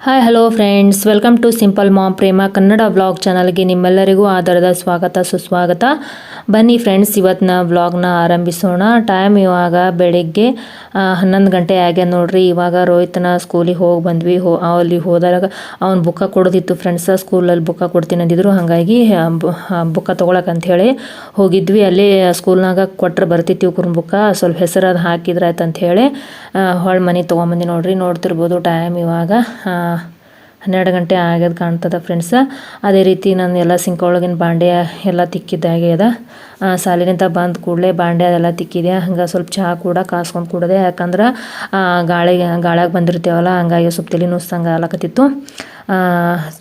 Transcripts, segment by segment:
Hi hello friends welcome to simple mom Prema Kannada vlog ಚಾನಲ್ಗೆ ನಿಮ್ಮೆಲ್ಲರಿಗೂ ಆಧಾರದ ಸ್ವಾಗತ, ಸುಸ್ವಾಗತ. ಬನ್ನಿ ಫ್ರೆಂಡ್ಸ್ ಇವತ್ತಿನ ವ್ಲಾಗ್ನ ಆರಂಭಿಸೋಣ. ಟೈಮ್ ಇವಾಗ ಬೆಳಿಗ್ಗೆ ಹನ್ನೊಂದು ಗಂಟೆ ಆಗ್ಯಾದ ನೋಡ್ರಿ. ಇವಾಗ ರೋಹಿತನ ಸ್ಕೂಲಿಗೆ ಹೋಗಿ ಬಂದ್ವಿ. ಹೋ, ಅಲ್ಲಿ ಹೋದಾಗ ಅವ್ನು ಬುಕ್ಕ ಕೊಡೋದಿತ್ತು ಫ್ರೆಂಡ್ಸ ಸ್ಕೂಲಲ್ಲಿ ಬುಕ್ಕ ಕೊಡ್ತೀನಿ ಅಂದಿದ್ರು. ಹಾಗಾಗಿ ಬುಕ್ಕ ಹೇಳಿ ಹೋಗಿದ್ವಿ. ಅಲ್ಲಿ ಸ್ಕೂಲ್ನಾಗ ಕೊಟ್ರೆ ಬರ್ತಿತ್ತು ಇವ್ರ ಬುಕ್ಕ. ಸ್ವಲ್ಪ ಹೆಸರು ಅದು ಹಾಕಿದ್ರೆ ಆಯ್ತು ಹೇಳಿ ಹೊಳ್ ಮನೆ ತೊಗೊಂಬಂದು ನೋಡ್ರಿ. ನೋಡ್ತಿರ್ಬೋದು ಟೈಮ್ ಇವಾಗ ಹನ್ನೆರಡು ಗಂಟೆ ಆಗ್ಯದ ಕಾಣ್ತದ ಫ್ರೆಂಡ್ಸ್ ಅದೇ ರೀತಿ ನಾನು ಎಲ್ಲ ಸಿಂಕ ಒಳಗಿನ ಬಾಂಡೆ ಎಲ್ಲ ತಿಕ್ಕಿದ್ದಾಗೆ ಅದ. ಸಾಲಿನಿಂದ ಬಂದ ಕೂಡಲೇ ಬಾಂಡೆ ಅದೆಲ್ಲ ತಿಕ್ಕಿದೆ. ಹಂಗೆ ಸ್ವಲ್ಪ ಚಹಾ ಕೂಡ ಕಾಸ್ಕೊಂಡು ಕೂಡದೆ. ಯಾಕಂದ್ರೆ ಗಾಳಿಗೆ ಗಾಳ್ಯಾಗ ಬಂದಿರ್ತೇವಲ್ಲ ಹಂಗಾಗಿ ಸ್ವಲ್ಪ ತಲೆ ನುಸ್ತಂಗೆ ಆಲಕತ್ತಿತ್ತು ಆ,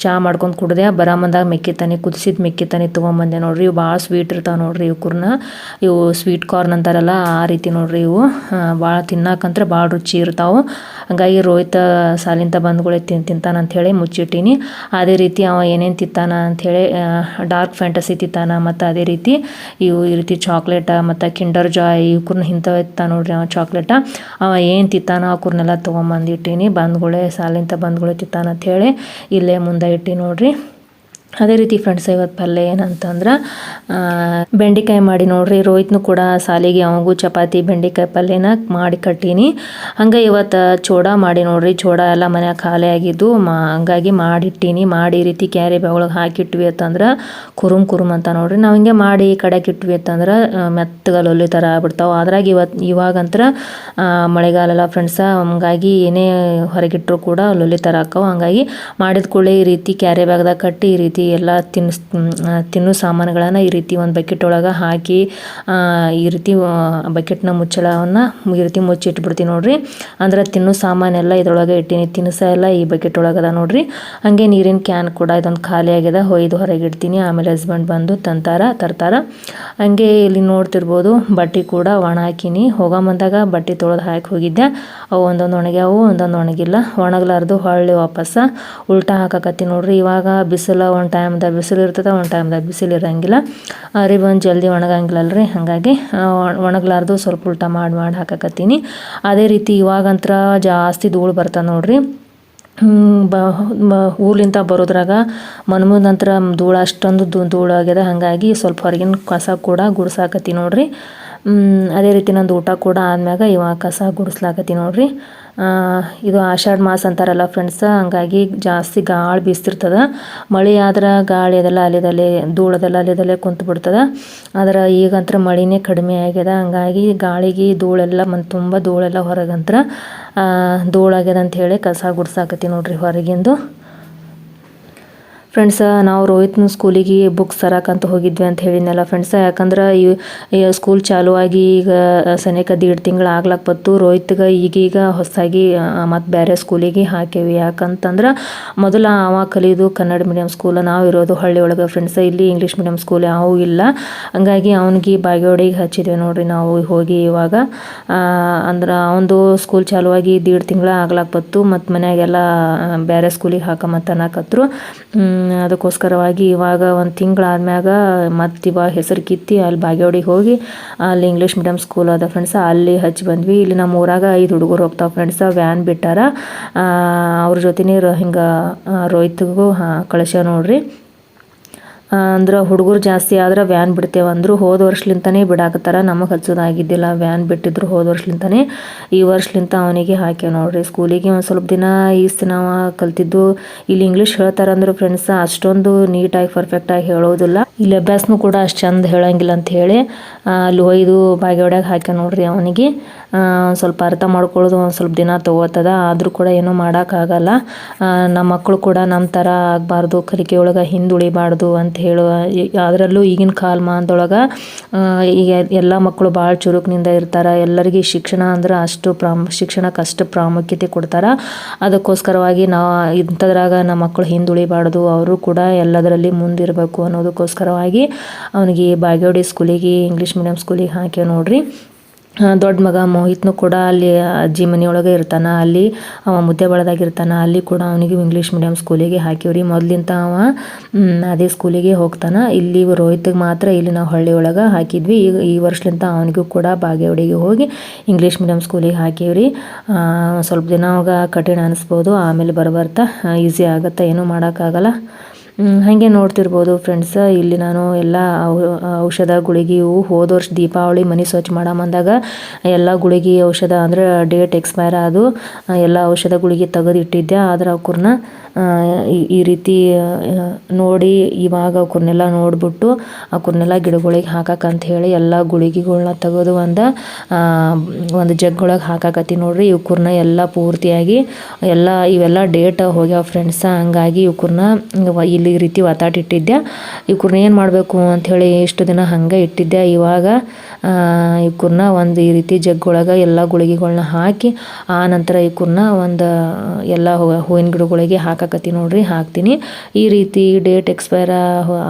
ಚಹಾ ಮಾಡ್ಕೊಂಡು ಕುಡ್ದೆ ಬರಾಮಂದಾಗ ಮೆಕ್ಕಿ ತನಿ ಕುದಿಸಿದ ಮೆಕ್ಕಿ ತನಿ ತೊಗೊಂಬಂದೆ ನೋಡ್ರಿ. ಇವು ಭಾಳ ಸ್ವೀಟ್ ಇರ್ತಾವೆ ನೋಡ್ರಿ ಇವ್ಕೂರ್ನ. ಇವು ಸ್ವೀಟ್ ಕಾರ್ನ್ ಅಂತಾರಲ್ಲ, ಆ ರೀತಿ ನೋಡ್ರಿ ಇವು. ಭಾಳ ತಿನ್ನಕ್ಕಂದ್ರೆ ಭಾಳ ರುಚಿ ಇರ್ತಾವೆ. ಹಂಗಾಗಿ ರೋಹಿತ ಸಾಲಿಂದ ಬಂದ್ಗಳೇ ತಿನ್ ತಿಂತಾನ ಅಂಥೇಳಿ ಮುಚ್ಚಿಟ್ಟೀನಿ. ಅದೇ ರೀತಿ ಅವ ಏನೇನು ತಿಂತಾನ ಅಂಥೇಳಿ ಡಾರ್ಕ್ ಫ್ಯಾಂಟಸಿ ತಿಂತಾನ ಮತ್ತು ಅದೇ ರೀತಿ ಇವು ಈ ರೀತಿ ಚಾಕ್ಲೇಟ ಮತ್ತು ಕಿಂಡರ್ ಜಾಯ್ ಇವ್ಕೂರ್ನ ಇಂಥವು ಇತ್ತ ನೋಡ್ರಿ ಅವ ಚಾಕ್ಲೇಟ ಅವ ಏನು ತಿಂತಾನ ಅವ್ಕುರ್ನೆಲ್ಲ ತೊಗೊಂಬಂದಿಟ್ಟೀನಿ. ಬಂದ್ಗಳೇ ಸಾಲಿಂದ ಬಂದ್ಗಳೇ ತಿಂತಾನ ಅಂಥೇಳಿ ಇಲ್ಲೇ ಮುಂದೆ ಇಟ್ಟು ನೋಡ್ರಿ. ಅದೇ ರೀತಿ ಫ್ರೆಂಡ್ಸ್ ಇವತ್ತು ಪಲ್ಯ ಏನಂತಂದ್ರೆ ಬೆಂಡೆಕಾಯಿ ಮಾಡಿ ನೋಡ್ರಿ, ರೋಹಿತ್ನು ಕೂಡ ಸಾಲಿಗೆ ಅವಂಗೂ ಚಪಾತಿ, ಬೆಂಡೆಕಾಯಿ ಪಲ್ಯನ ಮಾಡಿ ಕಟ್ಟೀನಿ. ಹಂಗೆ ಇವತ್ತು ಚೋಡ ಮಾಡಿ ನೋಡ್ರಿ, ಚೋಡ ಎಲ್ಲ ಮನ್ಯಾಗ ಖಾಲಿ ಆಗಿದ್ದು ಮಾ, ಹಂಗಾಗಿ ಮಾಡಿಟ್ಟೀನಿ. ಮಾಡಿ ಈ ರೀತಿ ಕ್ಯಾರಿ ಬ್ಯಾಗ್ ಒಳಗೆ ಹಾಕಿಟ್ವಿ ಅಂತಂದ್ರೆ, ಕುರುಮ್ ಕುರುಮ್ ಅಂತ ನೋಡ್ರಿ. ನಾವು ಹಿಂಗೆ ಮಾಡಿ ಕಡೆಗೆ ಇಟ್ವಿ ಅಂತಂದ್ರೆ ಮೆತ್ತಗಲೊಲ್ಲಿ ಮೆತ್ತಗೆ ಲೊಲ್ಲಿ ಥರ ಆಗ್ಬಿಡ್ತಾವೆ. ಅದ್ರಾಗ ಇವತ್ತು, ಇವಾಗಂತ್ರ ಮಳೆಗಾಲಲ್ಲ ಮಳೆಗಾಲ ಫ್ರೆಂಡ್ಸ ಹಂಗಾಗಿ ಏನೇ ಹೊರಗಿಟ್ಟರು ಕೂಡ ಲೊಲ್ಲಿ ಥರ ಹಾಕವು ಹಂಗಾಗಿ ಮಾಡಿದ ಕೂಡಲೇ ಈ ರೀತಿ ಕ್ಯಾರಿ ಬ್ಯಾಗ್ದಾಗ ಕಟ್ಟಿ ಈ ರೀತಿ ಎಲ್ಲ ತಿನ್ನಿಸ್ ತಿನ್ನೋ ಸಾಮಾನುಗಳನ್ನು ಈ ರೀತಿ ಒಂದು ಬಕೆಟ್ ಒಳಗೆ ಹಾಕಿ ಈ ರೀತಿ ಬಕೆಟ್ನ ಮುಚ್ಚಳವನ್ನು ಈ ರೀತಿ ಮುಚ್ಚಿ ಇಟ್ಬಿಡ್ತೀನಿ ನೋಡ್ರಿ. ಅಂದ್ರೆ ತಿನ್ನೋ ಸಾಮಾನೆಲ್ಲ ಇದ್ರೊಳಗೆ ಇಟ್ಟೀನಿ. ತಿನ್ಸ ಎಲ್ಲ ಈ ಬಕೆಟ್ ಒಳಗದ ನೋಡ್ರಿ. ಹಾಗೆ ನೀರಿನ ಕ್ಯಾನ್ ಕೂಡ ಇದೊಂದು ಖಾಲಿ ಆಗ್ಯದ ಹೊಯ್ದು ಹೊರಗೆ ಇಡ್ತೀನಿ. ಆಮೇಲೆ ಹಸ್ಬೆಂಡ್ ಬಂದು ತಂತಾರ, ತರ್ತಾರ. ಹಂಗೆ ಇಲ್ಲಿ ನೋಡ್ತಿರ್ಬೋದು ಬಟ್ಟೆ ಕೂಡ ಒಣ ಹಾಕಿನಿ. ಹೋಗೋ ಬಂದಾಗ ಬಟ್ಟೆ ತೊಳೆದು ಹಾಕಿ ಹೋಗಿದ್ದೆ. ಅವು ಒಂದೊಂದು ಒಣಗ್ಯಾವು, ಒಂದೊಂದು ಒಣಗಿಲ್ಲ. ಒಣಗ್ಲಾರ್ದು ಹೊಳ್ಳಿ ವಾಪಸ್ಸ ಉಲ್ಟಾ ಹಾಕಕತ್ತಿ ನೋಡ್ರಿ. ಇವಾಗ ಬಿಸಿಲ ಒಂದು ಟೈಮ್ದಾಗ ಬಿಸಿಲು ಇರ್ತದೆ ಒಂದು ಟೈಮ್ದಾಗ ಬಿಸಿಲು ಇರಂಗಿಲ್ಲ. ಬಂದು ಜಲ್ದಿ ಒಣಗಂಗಿಲ್ಲಲ್ರಿ? ಹಾಗಾಗಿ ಆ, ಒಣ- ಒಣಗ್ಲಾರ್ದು ಸ್ವಲ್ಪ ಉಲ್ಟಾ ಮಾಡಿ ಮಾಡಿ ಹಾಕಕತ್ತೀನಿ. ಅದೇ ರೀತಿ ಇವಾಗಂತ್ರ ಜಾಸ್ತಿ ಧೂಳು ಬರ್ತದೆ ನೋಡ್ರಿ. ಬ ಊರ್ಲಿಂದ ಬರೋದ್ರಾಗ ಮನೆ ಮುಂದೆ ನಂತರ ಧೂಳು ಅಷ್ಟೊಂದು ಧೂಳು ಆಗ್ಯದ. ಹಾಗಾಗಿ ಸ್ವಲ್ಪ ಹೊರಗಿನ ಕಸ ಕೂಡ ಗುಡ್ಸಾಕತ್ತಿ ನೋಡ್ರಿ. ಅದೇ ರೀತಿ ನಂದು ಊಟ ಕೂಡ ಆದ್ಮ್ಯಾಗ ಇವಾಗ ಕಸ ಗುಡಿಸ್ಲಾಕತ್ತಿ ನೋಡ್ರಿ. ಇದು ಆಷಾಢ ಮಾಸ ಅಂತಾರಲ್ಲ ಫ್ರೆಂಡ್ಸ್ ಹಂಗಾಗಿ ಜಾಸ್ತಿ ಗಾಳಿ ಬೀಸ್ತಿರ್ತದ. ಮಳೆ ಆದ್ರೆ ಗಾಳಿ ಅದೆಲ್ಲ ಅಲ್ಲಿದಲ್ಲೇ ಧೂಳದೆಲ್ಲ ಅಲ್ಲಿದಲ್ಲೇ ಕುಂತು ಬಿಡ್ತದೆ. ಆದ್ರೆ ಈಗಂತ್ರ ಮಳಿನೇ ಕಡಿಮೆ ಆಗ್ಯದ. ಹಂಗಾಗಿ ಗಾಳಿಗೆ, ಧೂಳೆಲ್ಲ ಮನ್, ತುಂಬ ಧೂಳೆಲ್ಲ ಹೊರಗಂತ್ರ ಧೂಳಾಗ್ಯದ ಅಂತ ಹೇಳಿ ಕಸ ಗುಡ್ಸಾಕತ್ತಿ ನೋಡ್ರಿ ಹೊರಗಿಂದು. ಫ್ರೆಂಡ್ಸ ನಾವು ರೋಹಿತ್ನ ಸ್ಕೂಲಿಗೆ ಬುಕ್ಸ್ ತರಕಂತ ಹೋಗಿದ್ವಿ ಅಂತ ಹೇಳಿದ್ನಲ್ಲ ಫ್ರೆಂಡ್ಸ ಯಾಕಂದ್ರೆ ಈ ಸ್ಕೂಲ್ ಚಾಲು ಆಗಿ ಈಗ ಸನೇಕ ದೀಡ್ ತಿಂಗಳು ಆಗ್ಲಕ್ಕೆ ಬತ್ತು. ರೋಹಿತ್ಗೆ ಈಗೀಗ ಹೊಸದಾಗಿ ಮತ್ತು ಬೇರೆ ಸ್ಕೂಲಿಗೆ ಹಾಕೇವಿ ಯಾಕಂತಂದ್ರೆ ಮೊದಲು ಅವ ಕಲಿಯೋದು ಕನ್ನಡ ಮೀಡಿಯಂ ಸ್ಕೂಲ್ ನಾವು ಇರೋದು ಹಳ್ಳಿ ಒಳಗೆ ಫ್ರೆಂಡ್ಸ ಇಲ್ಲಿ ಇಂಗ್ಲೀಷ್ ಮೀಡಿಯಂ ಸ್ಕೂಲ್ ಯಾವೂ ಇಲ್ಲ. ಹಂಗಾಗಿ ಅವನಿಗೆ ಬಾಗೇವಾಡಿಗೆ ಹಚ್ಚಿದ್ವಿ ನೋಡ್ರಿ ನಾವು ಹೋಗಿ ಇವಾಗ. ಅಂದ್ರೆ ಅವನದು ಸ್ಕೂಲ್ ಚಾಲುವಾಗಿ ದೀಡ್ ತಿಂಗಳ ಆಗ್ಲಕ್ಕೆ ಬತ್ತು. ಮತ್ತು ಮನೆಯಾಗೆಲ್ಲ ಬೇರೆ ಸ್ಕೂಲಿಗೆ ಹ್ಮ್, ಅದಕ್ಕೋಸ್ಕರವಾಗಿ ಇವಾಗ ಒಂದು ತಿಂಗಳಾದ್ಮ್ಯಾಗ ಮತ್ತೆ ಇವಾಗ ಹೆಸರು ಕಿತ್ತಿ ಅಲ್ಲಿ ಬಾಗೇವಾಡಿಗೆ ಹೋಗಿ, ಅಲ್ಲಿ ಇಂಗ್ಲೀಷ್ ಮೀಡಿಯಮ್ ಸ್ಕೂಲ್ ಅದ ಫ್ರೆಂಡ್ಸ ಅಲ್ಲಿ ಹಚ್ಚಿ ಬಂದ್ವಿ. ಇಲ್ಲಿ ನಮ್ಮ ಊರಾಗ ಐದು ಹುಡುಗರು ಹೋಗ್ತಾವೆ ಫ್ರೆಂಡ್ಸ್ ವ್ಯಾನ್ ಬಿಟ್ಟಾರ. ಅವ್ರ ಜೊತೆನೇ ಹಿಂಗೆ ರೋಹಿತ್ಗೂ, ಹಾಂ ಕಳಿಸ್ಯಾವ ನೋಡ್ರಿ. ಅಂದ್ರೆ ಹುಡುಗರು ಜಾಸ್ತಿ ಆದ್ರೆ ವ್ಯಾನ್ ಬಿಡ್ತೇವೆ ಅಂದರು ಹೋದ ವರ್ಷಲಿಂತಾನೆ ಬಿಡಾಕತ್ತಾರ. ನಮಗೆ ಹಚ್ಚೋದಾಗಿದ್ದಿಲ್ಲ ವ್ಯಾನ್ ಬಿಟ್ಟಿದ್ರು ಹೋದ ವರ್ಷಲಿಂತನೇ. ಈ ವರ್ಷಲಿಂತ ಅವನಿಗೆ ಹಾಕ್ಯವ ನೋಡ್ರಿ. ಸ್ಕೂಲಿಗೆ ಒಂದು ಸ್ವಲ್ಪ ದಿನ ಈಸ್ ನಾವು ಕಲ್ತಿದ್ದು. ಇಲ್ಲಿ ಇಂಗ್ಲೀಷ್ ಹೇಳ್ತಾರಂದ್ರೆ ಫ್ರೆಂಡ್ಸ್ ಅಷ್ಟೊಂದು ನೀಟಾಗಿ ಪರ್ಫೆಕ್ಟಾಗಿ ಹೇಳೋದಿಲ್ಲ. ಇಲ್ಲಿ ಅಭ್ಯಾಸನೂ ಕೂಡ ಅಷ್ಟು ಚಂದ ಹೇಳಂಗಿಲ್ಲ ಅಂತ ಹೇಳಿ ಅಲ್ಲಿ ಒಯ್ದು ಬಾಗಿಯೊಡ್ಯಾಗ ಹಾಕ್ಯ ನೋಡ್ರಿ ಅವನಿಗೆ. ಸ್ವಲ್ಪ ಅರ್ಥ ಮಾಡ್ಕೊಳ್ಳೋದು ಒಂದು ಸ್ವಲ್ಪ ದಿನ ತೊಗೋತದ. ಆದರೂ ಕೂಡ ಏನೂ ಮಾಡೋಕ್ಕಾಗಲ್ಲ ನಮ್ಮ ಮಕ್ಕಳು ಕೂಡ ನಮ್ಮ ಥರ ಆಗಬಾರ್ದು. ಕಲಿಕೆ ಒಳಗೆ ಹಿಂದುಳಿಬಾರ್ದು ಅಂತ ಹೇಳುವ ಅದರಲ್ಲೂ ಈಗಿನ ಕಾಲಮಾನದೊಳಗೆ ಈಗ ಎಲ್ಲ ಮಕ್ಕಳು ಭಾಳ ಚುರುಕಿನಿಂದ ಇರ್ತಾರೆ. ಎಲ್ಲರಿಗೆ ಶಿಕ್ಷಣ ಅಂದ್ರೆ ಅಷ್ಟು ಪ್ರಾಮ್, ಶಿಕ್ಷಣಕ್ಕೆ ಅಷ್ಟು ಪ್ರಾಮುಖ್ಯತೆ ಕೊಡ್ತಾರೆ. ಅದಕ್ಕೋಸ್ಕರವಾಗಿ ನಾವು ಇಂಥದ್ರಾಗ ನಮ್ಮ ಮಕ್ಕಳು ಹಿಂದುಳಿಬಾರ್ದು. ಅವರು ಕೂಡ ಎಲ್ಲದರಲ್ಲಿ ಮುಂದಿರಬೇಕು ಅನ್ನೋದಕ್ಕೋಸ್ಕರವಾಗಿ ಅವನಿಗೆ ಬಾಗೇವಾಡಿ ಸ್ಕೂಲಿಗೆ ಇಂಗ್ಲೀಷ್ ಮೀಡಿಯಮ್ ಸ್ಕೂಲಿಗೆ ಹಾಕ್ಯ ನೋಡ್ರಿ. ದೊಡ್ಡ ಮಗ ಮೋಹಿತ್ನು ಕೂಡ ಅಲ್ಲಿ ಅಜ್ಜಿ ಮನೆಯೊಳಗೆ ಇರ್ತಾನೆ. ಅಲ್ಲಿ ಅವ ಮುದ್ದೆ ಬಳದಾಗಿರ್ತಾನೆ. ಅಲ್ಲಿ ಕೂಡ ಅವನಿಗೆ ಇಂಗ್ಲೀಷ್ ಮೀಡಿಯಮ್ ಸ್ಕೂಲಿಗೆ ಹಾಕಿವ್ರಿ. ಮೊದ್ಲಿಂದ ಅವ ಅದೇ ಸ್ಕೂಲಿಗೆ ಹೋಗ್ತಾನೆ. ಇಲ್ಲಿ ರೋಹಿತ್ಗೆ ಮಾತ್ರ ಇಲ್ಲಿ ನಾವು ಹಳ್ಳಿ ಒಳಗೆ ಹಾಕಿದ್ವಿ. ಈಗ ಈ ವರ್ಷಲಿಂದ ಅವನಿಗೂ ಕೂಡ ಬಾಗೇವಾಡಿಗೆ ಹೋಗಿ ಇಂಗ್ಲೀಷ್ ಮೀಡಿಯಮ್ ಸ್ಕೂಲಿಗೆ ಹಾಕಿವ್ರಿ. ಸ್ವಲ್ಪ ದಿನ ಅವಾಗ ಕಠಿಣ ಅನಿಸ್ಬೋದು. ಆಮೇಲೆ ಬರಬರ್ತಾ ಈಸಿ ಆಗುತ್ತೆ, ಏನೂ ಮಾಡೋಕ್ಕಾಗಲ್ಲ. ಹಾಗೆ ನೋಡ್ತಿರ್ಬೋದು ಫ್ರೆಂಡ್ಸ್ ಇಲ್ಲಿ ನಾನು ಎಲ್ಲ ಔಷಧ, ಗುಳಿಗೆ, ಇವು ಹೋದ ವರ್ಷ ದೀಪಾವಳಿ ಮನೆ ಸ್ವಚ್ಛ ಮಾಡಮಂದಾಗ ಎಲ್ಲ ಗುಳಿಗೆ ಔಷಧ ಅಂದರೆ ಡೇಟ್ ಎಕ್ಸ್ಪೈರ್ ಆದು, ಎಲ್ಲ ಔಷಧ, ಗುಳಿಗೆ ತೆಗೆದಿಟ್ಟಿದ್ದೆ ಆದ್ರೆ ಅವಕ್ಕೂರ್ನ ಈ- ರೀತಿ ನೋಡಿ ಇವಾಗ ಅವ್ರನ್ನೆಲ್ಲ ನೋಡ್ಬಿಟ್ಟು ಅವ್ರನ್ನೆಲ್ಲ ಗಿಡಗಳಿಗೆ ಅಂತ ಹೇಳಿ ಎಲ್ಲ ಗುಳಿಗೆಗಳನ್ನ ತೆಗೆದು ಒಂದು ಒಂದು ಜಗ್ಗೊಳಗೆ ಹಾಕಾಕತ್ತಿ ನೋಡ್ರಿ. ಇವಕ್ಕೂರ್ನ ಎಲ್ಲ ಪೂರ್ತಿಯಾಗಿ ಎಲ್ಲ, ಇವೆಲ್ಲ ಡೇಟ್ ಹೋಗ್ಯಾವ ಫ್ರೆಂಡ್ಸ ಹಂಗಾಗಿ ಇವಕ್ಕೂರ್ನ ಇಲ್ಲಿ ಈ ರೀತಿ ಒತ್ತಾಟ ಇಟ್ಟಿದ್ದೆ ಇವಕ್ಕೂರ್ನ ಏನು ಮಾಡಬೇಕು ಅಂಥೇಳಿ ಇಷ್ಟು ದಿನ ಹಂಗೆ ಇಟ್ಟಿದ್ದೆ ಇವಾಗ ಇವಕ್ಕೂರ್ನ ಒಂದು ಈ ರೀತಿ ಜಗ್ಗೊಳಗೆ ಎಲ್ಲ ಗುಳಿಗೆಗಳನ್ನ ಹಾಕಿ, ಆ ನಂತರ ಇವಕ್ಕೂರ್ನ ಒಂದು ಎಲ್ಲ ಹೂವಿನ ಗಿಡಗಳಿಗೆ ಹಾಕಾಕತ್ತಿ ನೋಡ್ರಿ, ಹಾಕ್ತೀನಿ. ಈ ರೀತಿ ಡೇಟ್ ಎಕ್ಸ್ಪೈರ್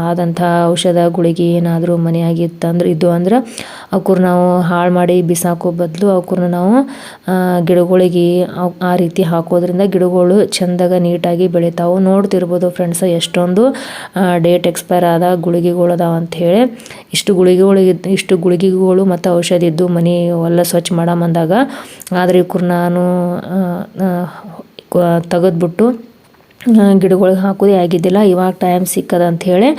ಆದಂಥ ಔಷಧ ಗುಳಿಗೆ ಏನಾದರೂ ಮನೆಯಾಗಿತ್ತಂದ್ರೆ ಇದು ಅಂದ್ರೆ ಅವಕ್ಕೂರ್ನ ನಾವು ಹಾಳು ಮಾಡಿ ಬಿಸಾಕೋ ಬದಲು ಅವಕ್ಕೂರ್ನ ನಾವು ಗಿಡಗಳಿಗೆ ಆ ರೀತಿ ಹಾಕೋದ್ರಿಂದ ಗಿಡಗಳು ಚೆಂದಾಗ ನೀಟಾಗಿ ಬೆಳಿತಾವೆ. ನೋಡ್ತಿರ್ಬೋದು ಫ್ರೆಂಡ್ಸ್ ಎಷ್ಟೊಂದು ಡೇಟ್ ಎಕ್ಸ್ಪೈರ್ ಆದ ಗುಳಿಗೆಗಳು ಅದಾವ ಅಂಥೇಳಿ ಇಷ್ಟು ಗುಳಿಗೆಗಳು ಇಷ್ಟು ಗುಳಿಗೆಗಳು ಮತ್ತು ಔಷಧಿ ಇದ್ದು ಮನೆ ಎಲ್ಲ ಸ್ವಚ್ಛ ಮಾಡಮಂದಾಗ ಆದರೆ ಇವ್ರು ನಾನು ತೆಗೆದ್ಬಿಟ್ಟು ಗಿಡಗಳಿಗೆ ಹಾಕೋದೇ ಆಗಿದ್ದಿಲ್ಲ. ಇವಾಗ ಟೈಮ್ ಸಿಕ್ಕದ ಅಂಥೇಳಿ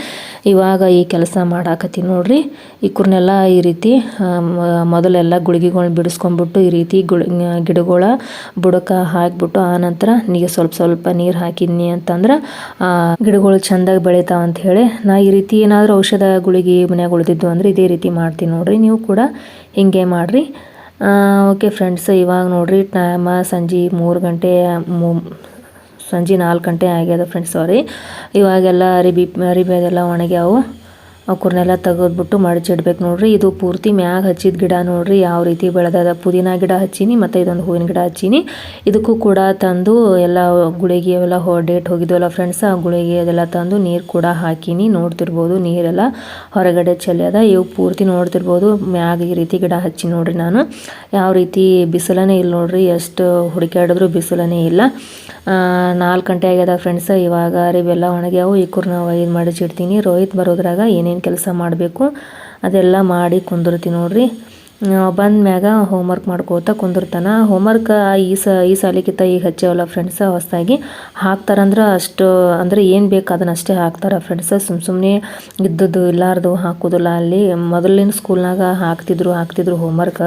ಇವಾಗ ಈ ಕೆಲಸ ಮಾಡಾಕತ್ತೀನಿ ನೋಡ್ರಿ. ಇವ್ಕೂರ್ನೆಲ್ಲ ಈ ರೀತಿ ಮೊದಲೆಲ್ಲ ಗುಳಿಗೆಗಳ್ನ ಬಿಡಿಸ್ಕೊಂಡ್ಬಿಟ್ಟು ಈ ರೀತಿ ಗುಳಿ ಗಿಡಗಳ ಬುಡಕ್ಕೆ ಹಾಕ್ಬಿಟ್ಟು ಆನಂತರ ನೀರು ಸ್ವಲ್ಪ ಸ್ವಲ್ಪ ನೀರು ಹಾಕಿದ್ನಿ ಅಂತಂದ್ರೆ ಗಿಡಗಳು ಚೆಂದಾಗಿ ಬೆಳಿತಾವ ಅಂತ ಹೇಳಿ ನಾ ಈ ರೀತಿ ಏನಾದರೂ ಔಷಧ ಗುಳಿಗೆ ಮನ್ಯಾಗ ಉಳಿದಿದ್ದು ಅಂದರೆ ಇದೇ ರೀತಿ ಮಾಡ್ತೀನಿ ನೋಡ್ರಿ. ನೀವು ಕೂಡ ಹಿಂಗೆ ಮಾಡಿರಿ. ಓಕೆ ಫ್ರೆಂಡ್ಸ್, ಇವಾಗ ನೋಡ್ರಿ ಟೈಮ ಸಂಜೆ ಮೂರು ಗಂಟೆ ಸಂಜೆ ನಾಲ್ಕು ಗಂಟೆ ಆಗ್ಯದ ಫ್ರೆಂಡ್ಸ್ ಸಾರಿ ಇವಾಗೆಲ್ಲ ಅರಿಬಿ ಅರಿಬಿ ಅದೆಲ್ಲ ಒಣಗ್ಯಾವು. ಅವಕ್ಕೂರ್ನೆಲ್ಲ ತೆಗೆದ್ಬಿಟ್ಟು ಮಡಚಿಡ್ಬೇಕು ನೋಡ್ರಿ. ಇದು ಪೂರ್ತಿ ಮ್ಯಾಗ ಹಚ್ಚಿದ ಗಿಡ ನೋಡ್ರಿ. ಯಾವ ರೀತಿ ಬೆಳೆದದ. ಪುದೀನ ಗಿಡ ಹಚ್ಚೀನಿ ಮತ್ತು ಇದೊಂದು ಹೂವಿನ ಗಿಡ ಹಚ್ಚೀನಿ. ಇದಕ್ಕೂ ಕೂಡ ತಂದು ಎಲ್ಲ ಗುಳಿಗೆ ಅವೆಲ್ಲ ಹೋ, ಡೇಟ್ ಹೋಗಿದ್ವಲ್ಲ ಫ್ರೆಂಡ್ಸ್, ಆ ಗುಳಿಗೆ ಅದೆಲ್ಲ ತಂದು ನೀರು ಕೂಡ ಹಾಕೀನಿ. ನೋಡ್ತಿರ್ಬೋದು ನೀರೆಲ್ಲ ಹೊರಗಡೆ ಚೆಲ್ಲದ ಇವು ಪೂರ್ತಿ ನೋಡ್ತಿರ್ಬೋದು. ಮ್ಯಾಗ ಈ ರೀತಿ ಗಿಡ ಹಚ್ಚಿ ನೋಡ್ರಿ ನಾನು. ಯಾವ ರೀತಿ ಬಿಸಿಲನೇ ಇಲ್ಲ ನೋಡ್ರಿ. ಎಷ್ಟು ಹುಡುಕಾಡಿದ್ರು ಬಿಸಿಲನೇ ಇಲ್ಲ. ನಾಲ್ಕು ಗಂಟೆ ಆಗ್ಯದ ಫ್ರೆಂಡ್ಸ್. ಇವಾಗ ಅರಿವೆಲ್ಲ ಒಣಗ್ಯಾವು. ಈ ನಾವು ಇದು ಮಡಚಿಡ್ತೀನಿ ರೋಹಿತ್ ಬರೋದ್ರಾಗ ಏನೇನು ಕೆಲಸ ಮಾಡಬೇಕು, ಅದೆಲ್ಲ ಮಾಡಿ ಕುಂದಿರ್ತೀನಿ ನೋಡ್ರಿ. ಬಂದ ಮ್ಯಾಗ ಹೋಮ್ವರ್ಕ್ ಮಾಡ್ಕೋತ ಕುಂದಿರ್ತಾನ. ಹೋಮ್ವರ್ಕ್ ಈ ಸ, ಈ ಸಾಲಿಗಿಂತ ಈಗ ಹಚ್ಚೇವಲ್ಲ ಫ್ರೆಂಡ್ಸ ಹೊಸದಾಗಿ. ಹಾಕ್ತಾರಂದ್ರೆ ಅಷ್ಟು, ಅಂದರೆ ಏನು ಬೇಕು ಅದನ್ನ ಅಷ್ಟೇ ಹಾಕ್ತಾರೆ ಫ್ರೆಂಡ್ಸ ಸುಮ್ಮ ಸುಮ್ಮನೆ ಇದ್ದದ್ದು ಇಲ್ಲಾರ್ದು ಹಾಕೋದಿಲ್ಲ. ಅಲ್ಲಿ ಮೊದಲಿನ ಸ್ಕೂಲ್ನಾಗ ಹಾಕ್ತಿದ್ರು ಹಾಕ್ತಿದ್ರು ಹೋಮ್ವರ್ಕ್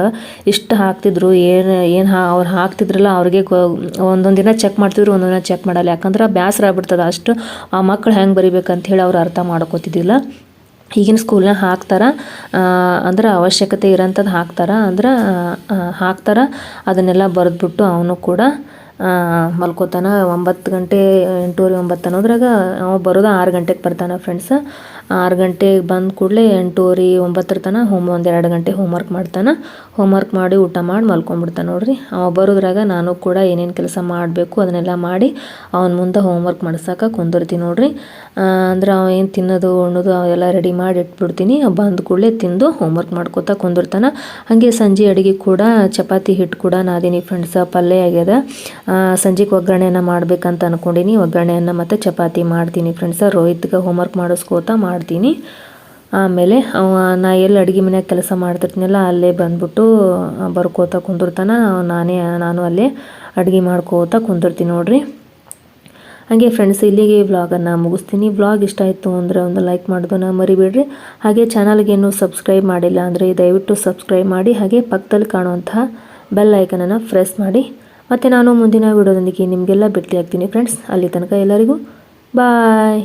ಇಷ್ಟು ಹಾಕ್ತಿದ್ರು, ಏನು ಏನು ಹಾ, ಅವ್ರು ಹಾಕ್ತಿದ್ರಲ್ಲ ಅವ್ರಿಗೆ ಒಂದೊಂದು ದಿನ ಚೆಕ್ ಮಾಡ್ತಿದ್ರು, ಒಂದೊಂದು ದಿನ ಚೆಕ್ ಮಾಡಲ್ಲ. ಯಾಕಂದ್ರೆ ಬೇಸರ ಆಗ್ಬಿಡ್ತದೆ ಅಷ್ಟು. ಆ ಮಕ್ಕಳು ಹೆಂಗೆ ಬರಿಬೇಕಂತ ಹೇಳಿ ಅವ್ರು ಅರ್ಥ ಮಾಡ್ಕೋತಿದ್ದಿಲ್ಲ. ಈಗಿನ ಸ್ಕೂಲ್ನ ಹಾಕ್ತಾರ ಅಂದ್ರೆ ಅವಶ್ಯಕತೆ ಇರೋಂಥದ್ದು ಹಾಕ್ತಾರ, ಅಂದ್ರೆ ಹಾಕ್ತಾರ, ಅದನ್ನೆಲ್ಲ ಬರೆದ್ಬಿಟ್ಟು ಅವನು ಕೂಡ ಮಲ್ಕೋತಾನ ಒಂಬತ್ತು ಗಂಟೆ ಎಂಟೂವರೆ ಒಂಬತ್ತು ಅನ್ನೋದ್ರಾಗ ಅವ ಬರೋದು ಆರು ಗಂಟೆಗೆ ಬರ್ತಾನೆ ಫ್ರೆಂಡ್ಸ್ ಆರು ಗಂಟೆಗೆ ಬಂದ ಕೂಡಲೇ ಎಂಟೂವರೆ, ಒಂಬತ್ತರ ತನಕ ಹೋಮ್ ಒಂದು ಎರಡು ಗಂಟೆ ಹೋಮ್ವರ್ಕ್ ಮಾಡ್ತಾನೆ. ಹೋಮ್ವರ್ಕ್ ಮಾಡಿ ಊಟ ಮಾಡಿ ಮಲ್ಕೊಂಡ್ಬಿಡ್ತಾನೆ ನೋಡಿರಿ. ಅವ ಬರೋದ್ರಾಗ ನಾನು ಕೂಡ ಏನೇನು ಕೆಲಸ ಮಾಡಬೇಕು ಅದನ್ನೆಲ್ಲ ಮಾಡಿ ಅವನ ಮುಂದೆ ಹೋಮ್ವರ್ಕ್ ಮಾಡ್ಸೋಕೆ ಕುಂದಿರ್ತೀನಿ ನೋಡಿರಿ. ಅಂದ್ರೆ ಅವ ಏನು ತಿನ್ನೋದು, ಉಣ್ಣೋದು ಅವೆಲ್ಲ ರೆಡಿ ಮಾಡಿ ಇಟ್ಬಿಡ್ತೀನಿ. ಬಂದ ಕೂಡಲೇ ತಿಂದು ಹೋಮ್ವರ್ಕ್ ಮಾಡ್ಕೋತಾ ಕುಂದಿರ್ತಾನೆ. ಹಾಗೆ ಸಂಜೆ ಅಡುಗೆ ಕೂಡ ಚಪಾತಿ ಹಿಟ್ಟು ಕೂಡ ನಾದಿನಿ ಫ್ರೆಂಡ್ಸ್ ಪಲ್ಯ ಆಗ್ಯದ. ಸಂಜೆಗೆ ಒಗ್ಗರಣೆಯನ್ನು ಮಾಡ್ಬೇಕಂತ ಅಂದ್ಕೊಂಡಿನಿ ಒಗ್ಗರಣೆಯನ್ನು ಮತ್ತು ಚಪಾತಿ ಮಾಡ್ತೀನಿ ಫ್ರೆಂಡ್ಸ ರೋಹಿತ್ಗೆ ಹೋಮ್ವರ್ಕ್ ಮಾಡಿಸ್ಕೋತಾ ಮಾಡ್ತೀನಿ. ಆಮೇಲೆ ಅವ ನಾ ಎಲ್ಲಿ ಅಡುಗೆ ಮನೆಯಾಗ ಕೆಲಸ ಮಾಡ್ತಿರ್ತೀನಲ್ಲ ಅಲ್ಲೇ ಬಂದ್ಬಿಟ್ಟು ಬರ್ಕೋತ ಕುಂದಿರ್ತಾನ. ನಾನೇ, ನಾನು ಅಲ್ಲೇ ಅಡುಗೆ ಮಾಡ್ಕೋತಾ ಕುಂದಿರ್ತೀನಿ ನೋಡ್ರಿ. ಹಾಗೆ ಫ್ರೆಂಡ್ಸ್ ಇಲ್ಲಿಗೆ ವ್ಲಾಗನ್ನು ಮುಗಿಸ್ತೀನಿ. ವ್ಲಾಗ್ ಇಷ್ಟ ಆಯಿತು ಅಂದರೆ ಒಂದು ಲೈಕ್ ಮಾಡೋದನ್ನ ಮರಿಬೇಡ್ರಿ. ಹಾಗೆ ಚಾನಲ್ಗೆ ಸಬ್ಸ್ಕ್ರೈಬ್ ಮಾಡಿಲ್ಲ ಅಂದರೆ ದಯವಿಟ್ಟು ಸಬ್ಸ್ಕ್ರೈಬ್ ಮಾಡಿ. ಹಾಗೆ ಪಕ್ಕದಲ್ಲಿ ಕಾಣುವಂತಹ ಬೆಲ್ ಐಕನನ್ನು ಪ್ರೆಸ್ ಮಾಡಿ. ಮತ್ತು ನಾನು ಮುಂದಿನ ವಿಡಿಯೋದೊಂದಿಗೆ ನಿಮಗೆಲ್ಲ ಭೇಟಿ ಆಗ್ತೀನಿ ಫ್ರೆಂಡ್ಸ್ ಅಲ್ಲಿ ತನಕ ಎಲ್ಲರಿಗೂ ಬಾಯ್